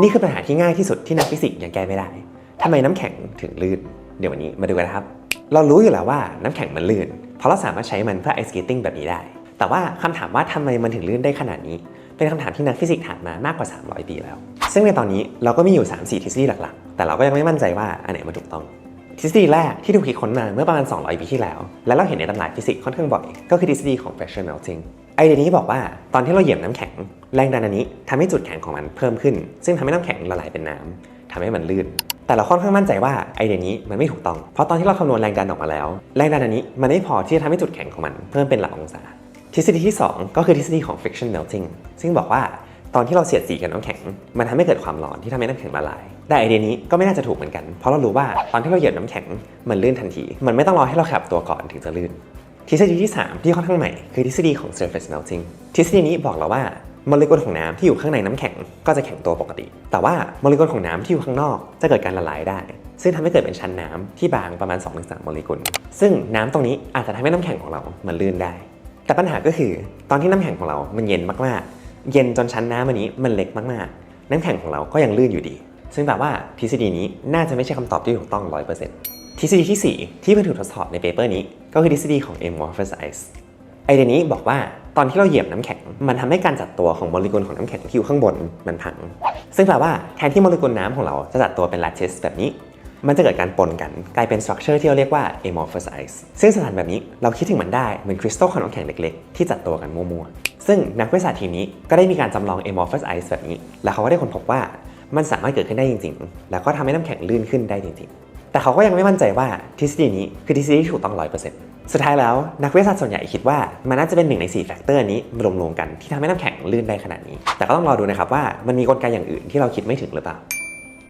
นี่คือปัญหาที่ง่ายที่สุดที่นักฟิสิกส์ยังแก้ไม่ได้ทำไมน้ำแข็งถึงลื่น เดี๋ยววันนี้มาดูกันนะครับ เรารู้อยู่แล้วว่าน้ำแข็งมันลื่น เพราะเราสามารถใช้มันเพื่อไอสเกตติ้งแบบนี้ได้ แต่ว่าคำถามว่าทำไมมันถึงลื่นได้ขนาดนี้ เป็นคำถามที่นักฟิสิกส์ถามมามากกว่า 300 ปีแล้ว ซึ่งในตอนนี้เราก็มีอยู่ 3-4 ทฤษฎีหลักๆ แต่เราก็ยังไม่มั่นใจว่าอันไหนมันถูกต้อง ทฤษฎีแรกที่ถูกคิดค้นมาเมื่อประมาณ 200 ปีที่แล้ว และเราเห็นในตำราฟิสิกส์ค่อนข้างบ่อย ก็คือทฤษฎีของ pressure melting ไอเดียนี้บอกว่าตอนที่เราเหยียบน้ำแข็ง แรงดันอันนี้ทำให้จุดแข็งของมันเพิ่มขึ้น ซึ่งทำให้น้ำแข็งละลายเป็นน้ำทำให้มันลื่น แต่เราค่อนข้างมั่นใจว่าไอเดียนี้มันไม่ถูกต้อง เพราะตอนที่เราคำนวณแรงดันออกมาแล้ว แรงดันอันนี้มันไม่พอที่จะทำให้จุดแข็งของมันเพิ่มเป็นหลักองศา ทฤษฎีที่ 2 ก็คือทฤษฎีของ friction melting ซึ่งบอกว่าตอนที่เราเสียดสีกับน้ำแข็ง มันทำให้เกิดความร้อนที่ทำให้น้ำแข็งละลาย แต่ไอเดียนี้ก็ไม่น่าจะถูกเหมือนกัน เพราะเรารู้ว่าตอนที่เราเหยียบน้ำแข็งมันลื่นทันที มันไม่ต้องรอให้เราขับตัวก่อนถึงจะลื่น ทฤษฎีที่ 3 ที่ค่อนข้างใหม่คือทฤษฎีของ surface melting ทฤษฎีนี้บอกเราว่า โมเลกุลของน้ำที่อยู่ข้างในน้ำแข็งก็จะแข็งตัวปกติ แต่ว่าโมเลกุลของน้ำที่อยู่ข้างนอกจะเกิดการละลายได้ ซึ่งทำให้เกิดเป็นชั้นน้ำที่บางประมาณ 2-3 โมเลกุล ซึ่งน้ำตรงนี้อาจจะทำให้น้ำแข็งของเรามันลื่นได้ แต่ปัญหาก็คือ ตอนที่น้ำแข็งของเรา มันเย็นมากๆ เย็นจนชั้นน้ำอันนี้มันเล็กมากๆ น้ำแข็งของเราก็ยังลื่นอยู่ดี ซึ่งแปลว่าทฤษฎีนี้น่าจะไม่ใช่คำตอบที่ถูกต้อง 100%ทฤษฎีที่ 4 ที่เพิ่งถูกทดสอบในเปเปอร์นี้ ก็คือทฤษฎีของ amorphous ice ไอเดียนี้บอกว่า ตอนที่เราเหยียบน้ำแข็ง มันทำให้การจัดตัวของโมเลกุลของน้ำแข็งที่อยู่ข้างบนมันพัง ซึ่งแปลว่าแทนที่โมเลกุลน้ำของเราจะจัดตัวเป็น lattice แบบนี้ มันจะเกิดการปนกันกลายเป็นสตรัคเจอร์ที่เราเรียกว่า amorphous ice ซึ่งสถานแบบนี้เราคิดถึงมันได้เหมือนคริสตัลของน้ำแข็งเล็กๆ ที่จัดตัวกันมั่วๆ ซึ่งนักวิทยาศาสตร์ทีมนี้ก็ได้มีการจำลอง amorphous ice แบบนี้ แล้วเขาก็ได้ค้นพบว่ามันสามารถเกิดขึ้นได้จริง ๆ แล้วก็ทำให้น้ำแข็งลื่นขึ้นได้จริง ๆ แต่เขาก็ยังไม่มั่นใจว่าทฤษฎีนี้คือทฤษฎีที่ถูกต้อง100% สุดท้ายแล้วนักวิทยาศาสตร์ส่วนใหญ่คิดว่ามันน่าจะเป็นหนึ่งใน 4 แฟกเตอร์นี้รวมๆกันที่ทำให้น้ำแข็งลื่นได้ขนาดนี้ แต่ก็ต้องรอดูนะครับว่ามันมีกลไกอย่างอื่นที่เราคิดไม่ถึงหรือเปล่า